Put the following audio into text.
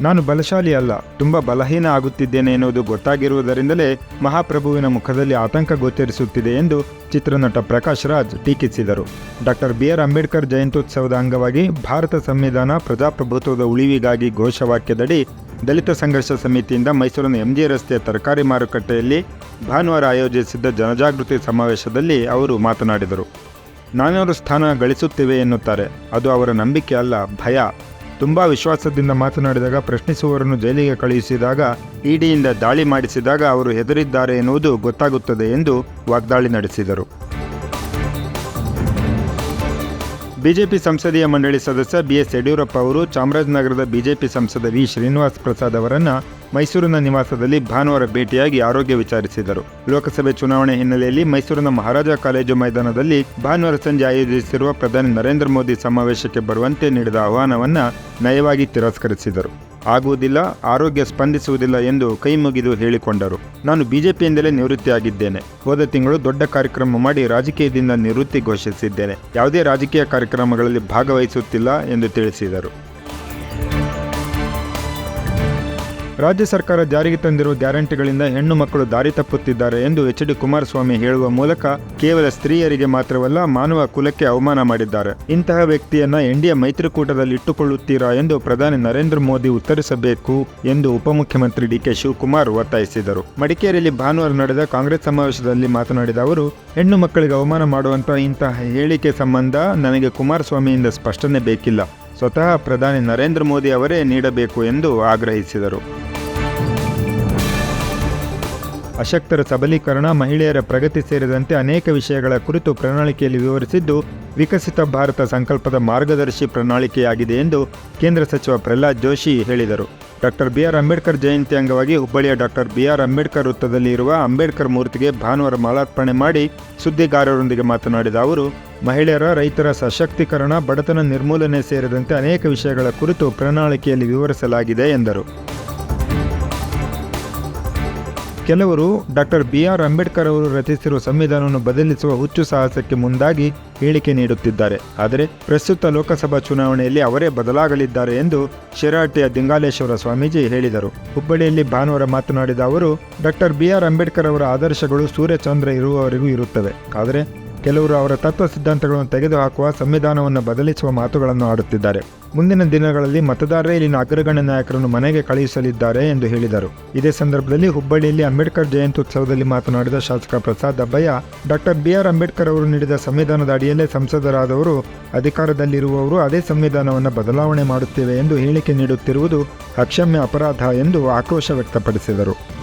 ನಾನು ಬಲಶಾಲಿ ಅಲ್ಲ, ತುಂಬ ಬಲಹೀನ ಆಗುತ್ತಿದ್ದೇನೆ ಎನ್ನುವುದು ಗೊತ್ತಾಗಿರುವುದರಿಂದಲೇ ಮಹಾಪ್ರಭುವಿನ ಮುಖದಲ್ಲಿ ಆತಂಕ ಗೋಚರಿಸುತ್ತಿದೆ ಎಂದು ಚಿತ್ರನಟ ಪ್ರಕಾಶ್ ರಾಜ್ ಟೀಕಿಸಿದರು. ಡಾಕ್ಟರ್ ಬಿ ಆರ್ ಅಂಬೇಡ್ಕರ್ ಜಯಂತ್ಯುತ್ಸವದ ಅಂಗವಾಗಿ ಭಾರತ ಸಂವಿಧಾನ ಪ್ರಜಾಪ್ರಭುತ್ವದ ಉಳಿವಿಗಾಗಿ ಘೋಷವಾಕ್ಯದಡಿ ದಲಿತ ಸಂಘರ್ಷ ಸಮಿತಿಯಿಂದ ಮೈಸೂರಿನ ಎಂಜಿ ರಸ್ತೆಯ ತರಕಾರಿ ಮಾರುಕಟ್ಟೆಯಲ್ಲಿ ಭಾನುವಾರ ಆಯೋಜಿಸಿದ್ದ ಜನಜಾಗೃತಿ ಸಮಾವೇಶದಲ್ಲಿ ಅವರು ಮಾತನಾಡಿದರು. ನಾನೂರು ಸ್ಥಾನ ಗಳಿಸುತ್ತಿವೆ ಎನ್ನುತ್ತಾರೆ. ಅದು ಅವರ ನಂಬಿಕೆ ಅಲ್ಲ, ಭಯ. ತುಂಬ ವಿಶ್ವಾಸದಿಂದ ಮಾತನಾಡಿದಾಗ, ಪ್ರಶ್ನಿಸುವವರನ್ನು ಜೈಲಿಗೆ ಕಳುಹಿಸಿದಾಗ ಇಡಿಯಿಂದ ದಾಳಿ ಮಾಡಿಸಿದಾಗ ಅವರು ಹೆದರಿದ್ದಾರೆ ಎನ್ನುವುದು ಗೊತ್ತಾಗುತ್ತದೆ ಎಂದು ವಾಗ್ದಾಳಿ ನಡೆಸಿದರು. ಬಿಜೆಪಿ ಸಂಸದೀಯ ಮಂಡಳಿ ಸದಸ್ಯ ಬಿಎಸ್ ಯಡಿಯೂರಪ್ಪ ಅವರು ಚಾಮರಾಜನಗರದ ಬಿಜೆಪಿ ಸಂಸದ ವಿ. ಶ್ರೀನಿವಾಸ್ ಪ್ರಸಾದ್ ಅವರನ್ನ ಮೈಸೂರಿನ ನಿವಾಸದಲ್ಲಿ ಭಾನುವಾರ ಭೇಟಿಯಾಗಿ ಆರೋಗ್ಯ ವಿಚಾರಿಸಿದರು. ಲೋಕಸಭೆ ಚುನಾವಣೆ ಹಿನ್ನೆಲೆಯಲ್ಲಿ ಮೈಸೂರಿನ ಮಹಾರಾಜ ಕಾಲೇಜು ಮೈದಾನದಲ್ಲಿ ಭಾನುವಾರ ಸಂಜೆ ಆಯೋಜಿಸಿರುವ ಪ್ರಧಾನಿ ನರೇಂದ್ರ ಮೋದಿ ಸಮಾವೇಶಕ್ಕೆ ಬರುವಂತೆ ನೀಡಿದ ಆಹ್ವಾನವನ್ನು ನಯವಾಗಿ ತಿರಸ್ಕರಿಸಿದರು. ಆಗುವುದಿಲ್ಲ, ಆರೋಗ್ಯ ಸ್ಪಂದಿಸುವುದಿಲ್ಲ ಎಂದು ಕೈ ಮುಗಿದು ಹೇಳಿಕೊಂಡರು. ನಾನು ಬಿಜೆಪಿಯಿಂದಲೇ ನಿವೃತ್ತಿಯಾಗಿದ್ದೇನೆ. ಹೋದ ತಿಂಗಳು ದೊಡ್ಡ ಕಾರ್ಯಕ್ರಮ ಮಾಡಿ ರಾಜಕೀಯದಿಂದ ನಿವೃತ್ತಿ ಘೋಷಿಸಿದ್ದೇನೆ. ಯಾವುದೇ ರಾಜಕೀಯ ಕಾರ್ಯಕ್ರಮಗಳಲ್ಲಿ ಭಾಗವಹಿಸುತ್ತಿಲ್ಲ ಎಂದು ತಿಳಿಸಿದರು. ರಾಜ್ಯ ಸರ್ಕಾರ ಜಾರಿಗೆ ತಂದಿರುವ ಗ್ಯಾರಂಟಿಗಳಿಂದ ಹೆಣ್ಣು ಮಕ್ಕಳು ದಾರಿ ತಪ್ಪುತ್ತಿದ್ದಾರೆ ಎಂದು ಎಚ್ ಡಿ ಕುಮಾರಸ್ವಾಮಿ ಹೇಳುವ ಮೂಲಕ ಕೇವಲ ಸ್ತ್ರೀಯರಿಗೆ ಮಾತ್ರವಲ್ಲ ಮಾನವ ಕುಲಕ್ಕೆ ಅವಮಾನ ಮಾಡಿದ್ದಾರೆ. ಇಂತಹ ವ್ಯಕ್ತಿಯನ್ನ ಎನ್ಡಿಎ ಮೈತ್ರಿಕೂಟದಲ್ಲಿ ಇಟ್ಟುಕೊಳ್ಳುತ್ತೀರಾ ಎಂದು ಪ್ರಧಾನಿ ನರೇಂದ್ರ ಮೋದಿ ಉತ್ತರಿಸಬೇಕು ಎಂದು ಉಪಮುಖ್ಯಮಂತ್ರಿ ಡಿಕೆ ಶಿವಕುಮಾರ್ ಒತ್ತಾಯಿಸಿದರು. ಮಡಿಕೇರಿಯಲ್ಲಿ ಭಾನುವಾರ ನಡೆದ ಕಾಂಗ್ರೆಸ್ ಸಮಾವೇಶದಲ್ಲಿ ಮಾತನಾಡಿದ ಅವರು, ಹೆಣ್ಣು ಮಕ್ಕಳಿಗೆ ಅವಮಾನ ಮಾಡುವಂತಹ ಇಂತಹ ಹೇಳಿಕೆ ಸಂಬಂಧ ನನಗೆ ಕುಮಾರಸ್ವಾಮಿಯಿಂದ ಸ್ಪಷ್ಟನೆ ಬೇಕಿಲ್ಲ. ಸ್ವತಃ ಪ್ರಧಾನಿ ನರೇಂದ್ರ ಮೋದಿ ಅವರೇ ನೀಡಬೇಕು ಎಂದು ಆಗ್ರಹಿಸಿದರು. ಅಶಕ್ತರ ಸಬಲೀಕರಣ, ಮಹಿಳೆಯರ ಪ್ರಗತಿ ಸೇರಿದಂತೆ ಅನೇಕ ವಿಷಯಗಳ ಕುರಿತು ಪ್ರಣಾಳಿಕೆಯಲ್ಲಿ ವಿವರಿಸಿದ್ದು, ವಿಕಸಿತ ಭಾರತ ಸಂಕಲ್ಪದ ಮಾರ್ಗದರ್ಶಿ ಪ್ರಣಾಳಿಕೆಯಾಗಿದೆ ಎಂದು ಕೇಂದ್ರ ಸಚಿವ ಪ್ರಹ್ಲಾದ್ ಜೋಶಿ ಹೇಳಿದರು. ಡಾಕ್ಟರ್ ಬಿ ಆರ್ ಅಂಬೇಡ್ಕರ್ ಜಯಂತಿ ಅಂಗವಾಗಿ ಹುಬ್ಬಳ್ಳಿಯ ಡಾಕ್ಟರ್ ಬಿ ಆರ್ ಅಂಬೇಡ್ಕರ್ ವೃತ್ತದಲ್ಲಿ ಇರುವ ಅಂಬೇಡ್ಕರ್ ಮೂರ್ತಿಗೆ ಭಾನುವಾರ ಮಾಲಾರ್ಪಣೆ ಮಾಡಿ ಸುದ್ದಿಗಾರರೊಂದಿಗೆ ಮಾತನಾಡಿದ ಅವರು, ಮಹಿಳೆಯರ, ರೈತರ ಸಶಕ್ತೀಕರಣ, ಬಡತನ ನಿರ್ಮೂಲನೆ ಸೇರಿದಂತೆ ಅನೇಕ ವಿಷಯಗಳ ಕುರಿತು ಪ್ರಣಾಳಿಕೆಯಲ್ಲಿ ವಿವರಿಸಲಾಗಿದೆ ಎಂದರು. ಕೆಲವರು ಡಾಕ್ಟರ್ ಬಿ ಆರ್ ಅಂಬೇಡ್ಕರ್ ಅವರು ರಚಿಸಿರುವ ಸಂವಿಧಾನವನ್ನು ಬದಲಿಸುವ ಹುಚ್ಚು ಸಾಹಸಕ್ಕೆ ಮುಂದಾಗಿ ಹೇಳಿಕೆ ನೀಡುತ್ತಿದ್ದಾರೆ. ಆದರೆ ಪ್ರಸ್ತುತ ಲೋಕಸಭಾ ಚುನಾವಣೆಯಲ್ಲಿ ಅವರೇ ಬದಲಾಗಲಿದ್ದಾರೆ ಎಂದು ಶಿರಾಟಿಯ ದಿಂಗಾಲೇಶ್ವರ ಸ್ವಾಮೀಜಿ ಹೇಳಿದರು. ಹುಬ್ಬಳ್ಳಿಯಲ್ಲಿ ಭಾನುವಾರ ಮಾತನಾಡಿದ ಅವರು, ಡಾಕ್ಟರ್ ಬಿ ಆರ್ ಅಂಬೇಡ್ಕರ್ ಅವರ ಆದರ್ಶಗಳು ಸೂರ್ಯಚಂದ್ರ ಇರುವವರೆಗೂ ಇರುತ್ತವೆ. ಆದರೆ ಕೆಲವರು ಅವರ ತತ್ವ ಸಿದ್ಧಾಂತಗಳನ್ನು ತೆಗೆದುಹಾಕುವ ಸಂವಿಧಾನವನ್ನು ಬದಲಿಸುವ ಮಾತುಗಳನ್ನು ಆಡುತ್ತಿದ್ದಾರೆ. ಮುಂದಿನ ದಿನಗಳಲ್ಲಿ ಮತದಾರರೇ ಇಲ್ಲಿನ ಅಗ್ರಗಣ್ಯ ನಾಯಕರನ್ನು ಮನೆಗೆ ಕಳುಹಿಸಲಿದ್ದಾರೆ ಎಂದು ಹೇಳಿದರು. ಇದೇ ಸಂದರ್ಭದಲ್ಲಿ ಹುಬ್ಬಳ್ಳಿಯಲ್ಲಿ ಅಂಬೇಡ್ಕರ್ ಜಯಂತ್ಯುತ್ಸವದಲ್ಲಿ ಮಾತನಾಡಿದ ಶಾಸಕ Prasad Abbayya, doctor B R Ambedkar ಅವರು ನೀಡಿದ ಸಂವಿಧಾನದ ಅಡಿಯಲ್ಲೇ ಸಂಸದರಾದವರು, ಅಧಿಕಾರದಲ್ಲಿರುವವರು ಅದೇ ಸಂವಿಧಾನವನ್ನು ಬದಲಾವಣೆ ಮಾಡುತ್ತೇವೆ ಎಂದು ಹೇಳಿಕೆ ನೀಡುತ್ತಿರುವುದು ಅಕ್ಷಮ್ಯ ಅಪರಾಧ ಎಂದು ಆಕ್ರೋಶ ವ್ಯಕ್ತಪಡಿಸಿದರು.